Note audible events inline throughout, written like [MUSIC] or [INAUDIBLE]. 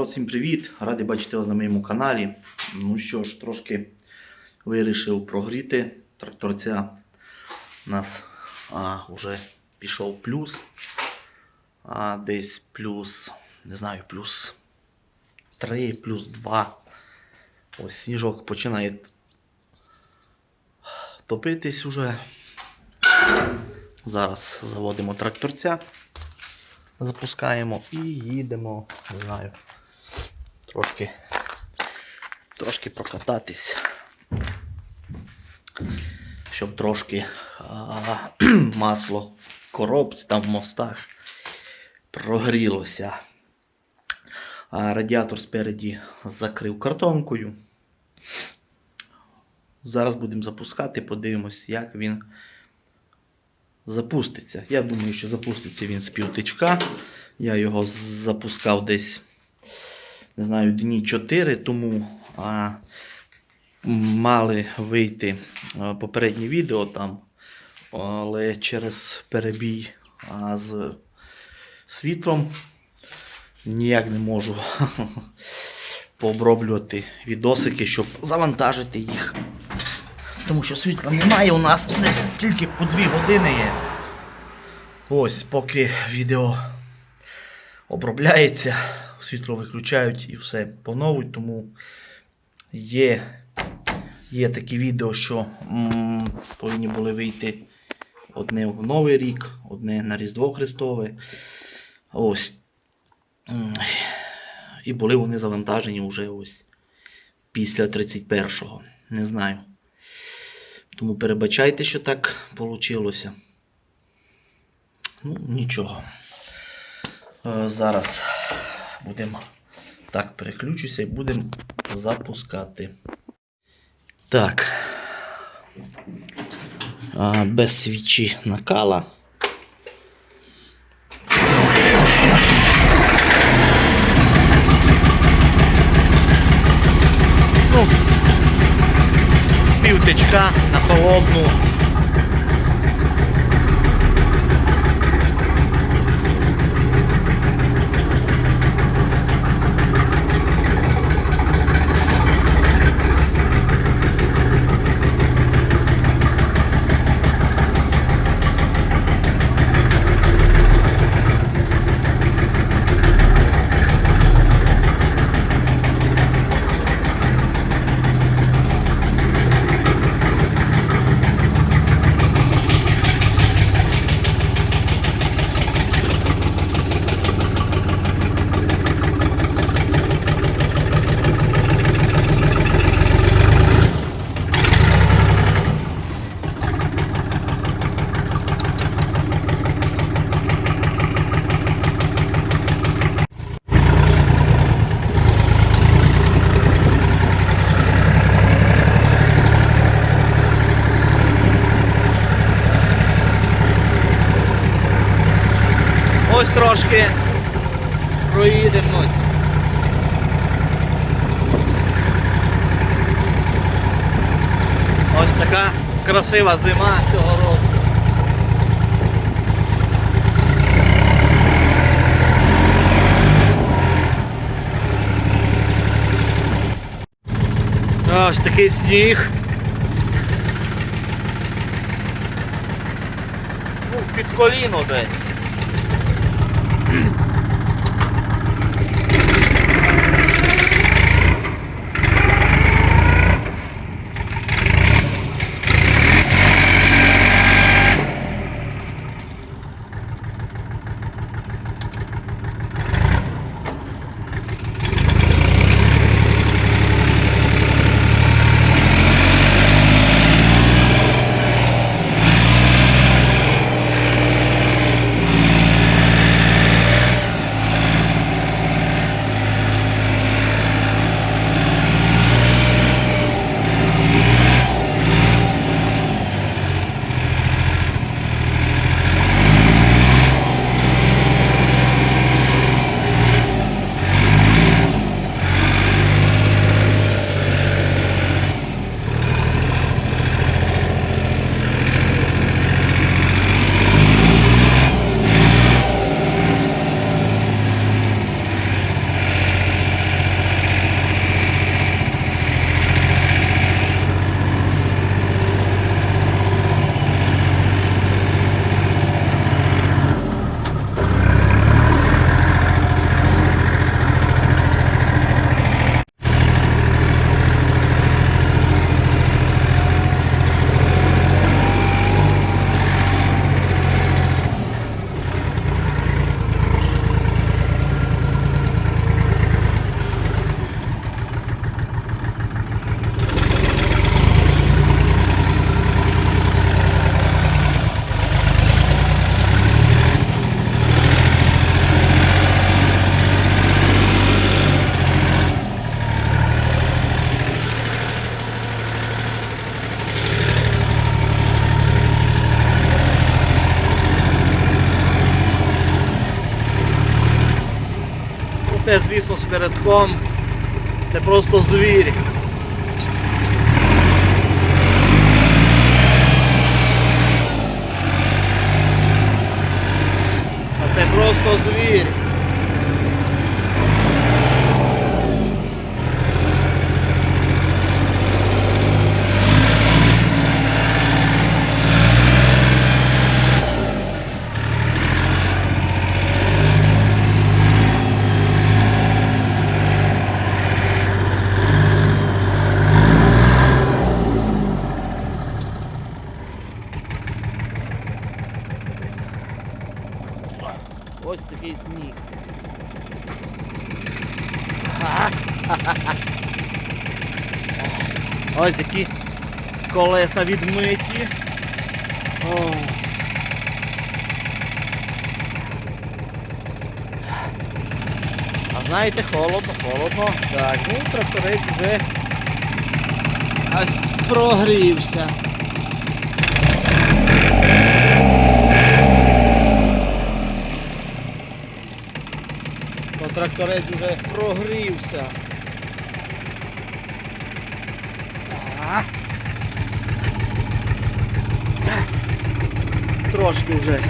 Народ, всім привіт! Радий бачити вас на моєму каналі. Ну що ж, трошки вирішив прогріти тракторця. У нас а, вже пішов плюс. А, десь плюс, не знаю, плюс 3, плюс 2. Ось сніжок починає топитись уже. Зараз заводимо тракторця запускаємо і їдемо, не знаю, трошки, трошки прокататись, щоб трошки а, [CLEARS THROAT] масло в коробці там в мостах прогрілося. А радіатор спереді закрив картонкою. Зараз будемо запускати, подивимось, як він запуститься. Я думаю, що запуститься він з півтичка. Я його запускав десь, не знаю, дні 4, тому а, мали вийти а, попереднє відео там, але через перебій а, з світлом ніяк не можу [LAUGHS] пооброблювати відосики, щоб завантажити їх. Тому що світла немає у нас десь тільки по 2 години є. Ось, поки відео обробляється, світло виключають і все поновують, тому є, є такі відео, що м, повинні були вийти одне в Новий рік, одне на Різдво Христове. Ось. І були вони завантажені вже ось після 31-го. Не знаю. Тому перебачайте, що так вийшло. Ну, нічого. Е, Зараз будемо так, переключуся і будемо запускати. Так. А, Без свічі накала. Ну, з півтичка на холодну. Ось трошки проїдемо. Ось така красива зима цього року. Ось такий сніг. Ну, під коліно десь. Mm-hmm. [CLEARS THROAT] Це, звісно, з передком. Це просто звір. А це просто звір. Ось такий сніг. Ось які колеса відмиті. О. А знаєте, холодно, холодно. Так, ну тракторець вже аж прогрівся. Тракторець вже прогрівся. Трошки вже.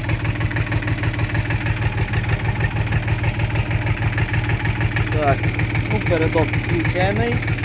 Так, ну передок включений.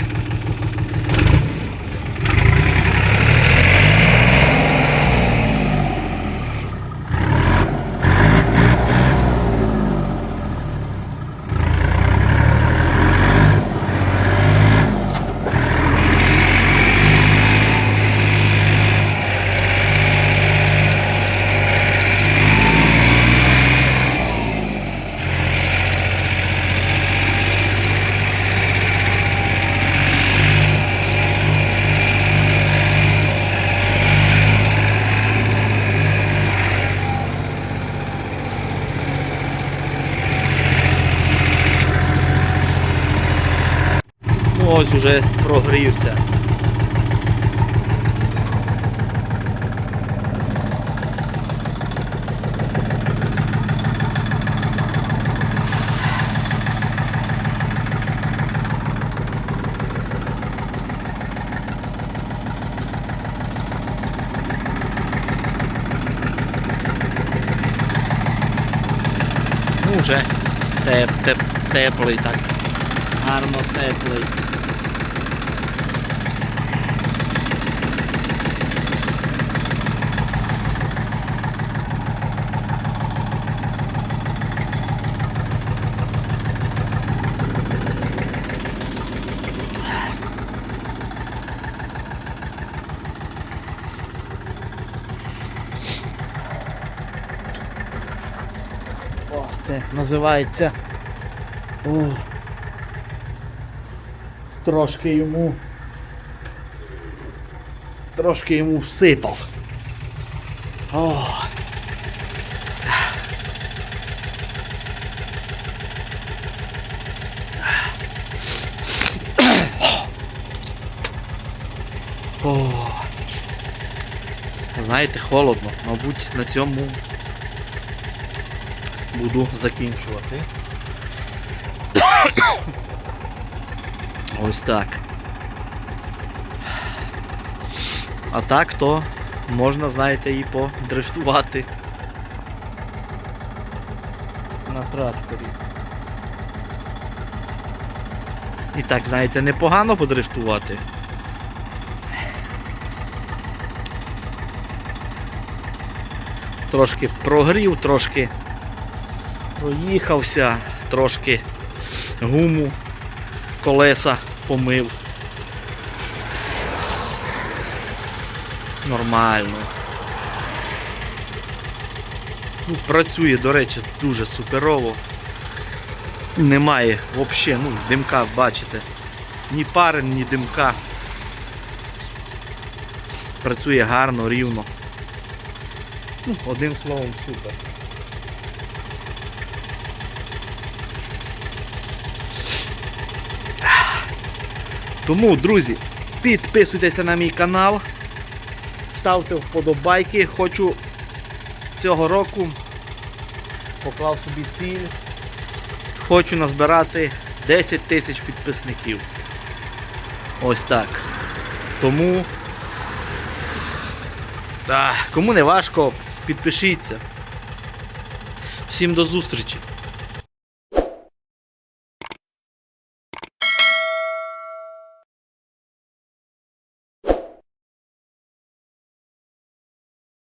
Ось уже прогрівся. Ну, вже теп, теп, теплий так. Гарно теплий. О, це називається. О, трошки йому. Трошки йому всипав. О. О. Знаєте, холодно. Мабуть, на цьому буду закінчувати. Ось так. А так то можна, знаєте, і подрифтувати на тракторі. І так, знаєте, непогано подрифтувати. Трошки прогрів, трошки проїхався, трошки гуму, колеса помив. Нормально. Ну, працює, до речі, дуже суперово. Немає взагалі, ну, димка, бачите. Ні пари, ні димка. Працює гарно, рівно. Ну, одним словом, супер. Тому, друзі, підписуйтеся на мій канал, ставте вподобайки. Хочу цього року поклав собі ціль. хочу назбирати 10 тисяч підписників. Ось так. Тому. А, кому не важко, підпишіться. Всім до зустрічі!